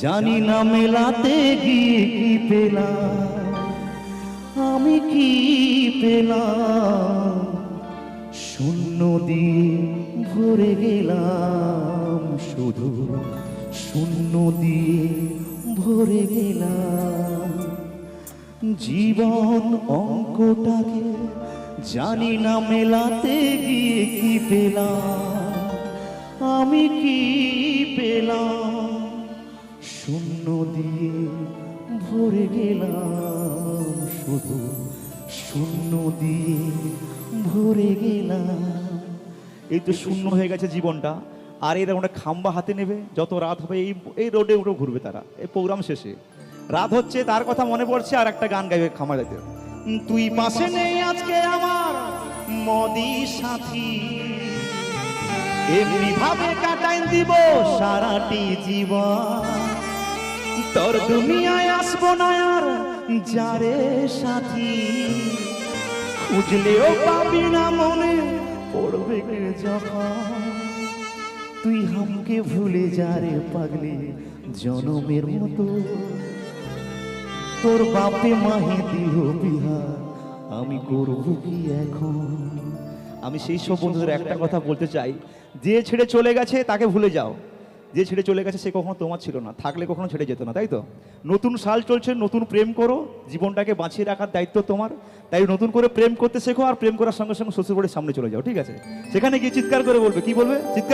জানি না মেলাতে গিয়ে কি পেলাম। আমি কি পেলাম? শূন্য দিয়ে ভরে গেলাম শুধু। শূন্য দিয়ে ভরে গেলাম। জীবন অঙ্কটাকে জানি না মেলাতে গিয়ে কি পেলাম। আমি কি দিয়ে ভরে গেলাম শুধু শূন্য দিয়ে। ভরে গেলাম। এই তো শূন্য হয়ে গেছে জীবনটা। আর এরা ওটা খাম্বা হাতে নেবে। যত রাত হবে, এই এই রোডে উঠে ঘুরবে তারা। এই প্রোগ্রাম শেষে। রাত হচ্ছে, তার কথা মনে পড়ছে, আর একটা গান গাইবে খামারাতে তুই পাশে নেই আজকে আমার মদি সাথী। এমনি ভাবে কাটাই দিব সারাটি জীবন। তোর দুনিয়ায় আসব না আর, যারে সাথী। খুঁজলেও পাবি না মনে, পড়বে যখন? তুই হামকে ভুলে যা রে পাগলি জনমের মতো। তোর বাপে মাহে দিল বিহা, আমি করব কি এখন? আমি সেই সব বন্ধুদের একটা কথা বলতে চাই, যে ছেড়ে চলে গেছে তাকে ভুলে যাও। যে ছেড়ে চলে গেছে, সে কখনো তোমার ছিল না। থাকলে কখনো ছেড়ে যেত না, তাই তো? নতুন সাল চলছে, নতুন প্রেম করো, জীবনটাকে বাঁচিয়ে রাখার দায়িত্ব তোমার। তাই নতুন করে প্রেম করতে শেখো আর প্রেম করার সঙ্গে সঙ্গে শ্বশুর বাড়ির সামনে চলে যাও, ঠিক আছে? সেখানে গিয়ে চিৎকার করে বলবে, কি বলবে? চিৎকার